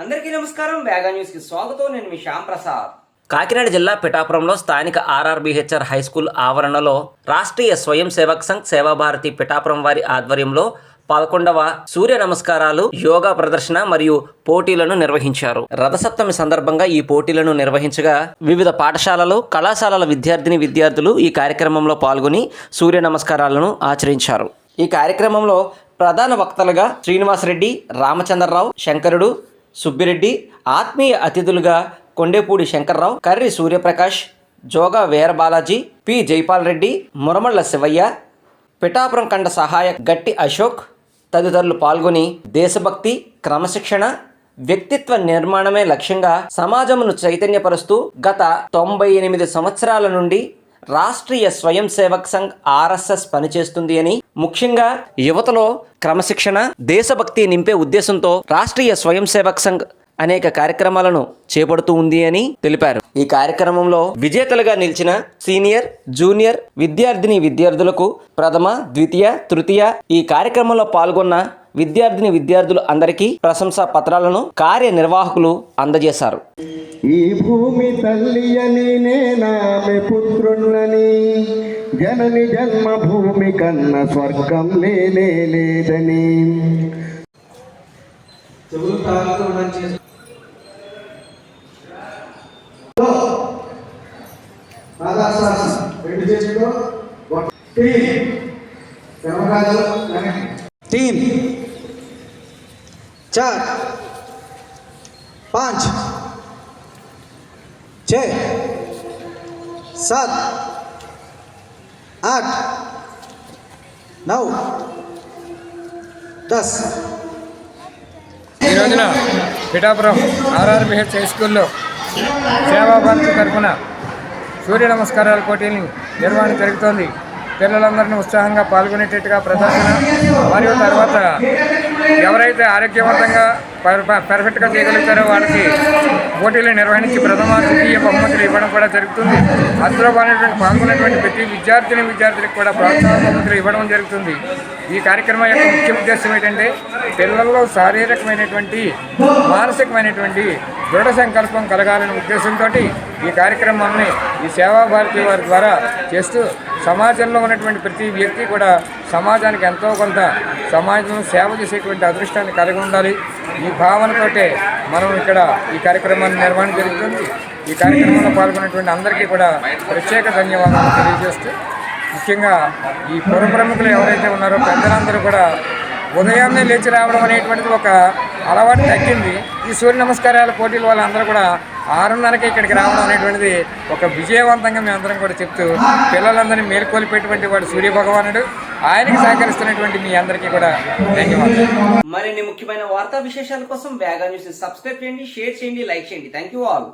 అందరికీ నమస్కారం. వేగా న్యూస్కి స్వాగతం. నేను మీ శ్యామ్ ప్రసాద్. కాకినాడ జిల్లా పిఠాపురంలో స్థానిక ఆర్ఆర్బిహెచ్ఆర్ హై స్కూల్ ఆవరణలో రాష్ట్రీయ స్వయం సేవక్ సంఘ్ సేవాభారతి పిఠాపురం వారి ఆధ్వర్యంలో పదకొండవ సూర్య నమస్కారాలు యోగా ప్రదర్శన మరియు పోటీలను నిర్వహించారు. రథసప్తమి సందర్భంగా ఈ పోటీలను నిర్వహించగా వివిధ పాఠశాలలు కళాశాలల విద్యార్థిని విద్యార్థులు ఈ కార్యక్రమంలో పాల్గొని సూర్య నమస్కారాలను ఆచరించారు. ఈ కార్యక్రమంలో ప్రధాన వక్తలుగా శ్రీనివాసరెడ్డి రామచంద్రరావు శంకరుడు సుబ్బిరెడ్డి ఆత్మీయ అతిథులుగా కొండేపూడి శంకర్రావు కర్రి సూర్యప్రకాష్ జోగా వీరబాలాజీ పి. జైపాల్ రెడ్డి మురమళ్ళ శివయ్య పిఠాపురం కండ సహాయ గట్టి అశోక్ తదితరులు పాల్గొని దేశభక్తి క్రమశిక్షణ వ్యక్తిత్వ నిర్మాణమే లక్ష్యంగా సమాజమును చైతన్యపరుస్తూ గత తొంభై ఎనిమిది సంవత్సరాల నుండి రాష్ట్రీయ స్వయం సేవక్ సంఘ్ ఆర్ఎస్ఎస్ పనిచేస్తుంది అని. ముఖ్యంగా యువతలో క్రమశిక్షణ దేశభక్తి నింపే ఉద్దేశంతో రాష్ట్రీయ స్వయం సేవక్ సంఘ్ అనేక కార్యక్రమాలను చేపడుతూ ఉంది అని తెలిపారు. ఈ కార్యక్రమంలో విజేతలుగా నిలిచిన సీనియర్ జూనియర్ విద్యార్థిని విద్యార్థులకు ప్రథమ ద్వితీయ తృతీయ ఈ కార్యక్రమంలో పాల్గొన్న విద్యార్థిని విద్యార్థులు అందరికీ ప్రశంసా పత్రాలను కార్యనిర్వాహకులు అందజేశారు. ఈ భూమి తల్లి అని నేనామె పుత్రుణ్ణని జనని జన్మభూమి కన్న స్వర్గం లేనే లేదని. రెండు చేతులు టీం కర్మకాలు टीम चार पाँच छ सात आठ नौ दस ఈ రోజున పిఠాపురం ఆర్ఆర్బిహెచ్ హై స్కూల్లో సేవాభారతి తరఫున సూర్య నమస్కారాల పోటీలు నిర్వహణ జరుగుతోంది పిల్లలందరినీ ఉత్సాహంగా పాల్గొనేటట్టుగా ప్రదర్శన మరియు తర్వాత ఎవరైతే ఆరోగ్యవంతంగా పర్- పర్ఫెక్ట్గా చేయగలుగుతారో వాళ్ళకి పోటీలు నిర్వహించి ప్రథమ ద్వితీయ బహుమతులు ఇవ్వడం కూడా జరుగుతుంది. అందులో పాల్గొనేటువంటి పాల్గొన్నటువంటి ప్రతి విద్యార్థిని విద్యార్థులకు కూడా ప్రోత్సాహ బహుమతులు ఇవ్వడం జరుగుతుంది. ఈ కార్యక్రమం యొక్క ముఖ్య ఉద్దేశం ఏంటంటే పిల్లల్లో శారీరకమైనటువంటి మానసికమైనటువంటి దృఢ సంకల్పం కలగాలనే ఉద్దేశంతో ఈ కార్యక్రమాన్ని ఈ సేవాభారతి వారి ద్వారా చేస్తూ సమాజంలో ఉన్నటువంటి ప్రతి వ్యక్తి కూడా సమాజానికి ఎంతో కొంత సమాజం సేవ చేసేటువంటి అదృష్టాన్ని కలిగి ఉండాలి. ఈ భావనతోటే మనం ఇక్కడ ఈ కార్యక్రమాన్ని నిర్వహణ జరుగుతుంది. ఈ కార్యక్రమంలో పాల్గొన్నటువంటి అందరికీ కూడా ప్రత్యేక ధన్యవాదాలు తెలియజేస్తూ ముఖ్యంగా ఈ పుర ప్రముఖులు ఎవరైతే ఉన్నారో పెద్దలందరూ కూడా ఉదయాన్నే లేచి రావడం అనేటువంటిది ఒక అలవాటు తగ్గింది. ఈ సూర్య నమస్కారాల పోటీలు వాళ్ళందరూ కూడా ఆరున్నరకి ఇక్కడికి రావడం అనేటువంటిది ఒక విజయవంతంగా మేమందరం కూడా చెప్తూ పిల్లలందరినీ మేల్కొల్పేటువంటి వాడు సూర్య భగవానుడు. ఆయనకి సహకరిస్తున్నటువంటి మీ అందరికీ కూడా ధన్యవాదాలు. మరిన్ని ముఖ్యమైన వార్తా విశేషాల కోసం వేగా న్యూస్ సబ్స్క్రైబ్ చేయండి షేర్ చేయండి లైక్ చేయండి. Thank you all.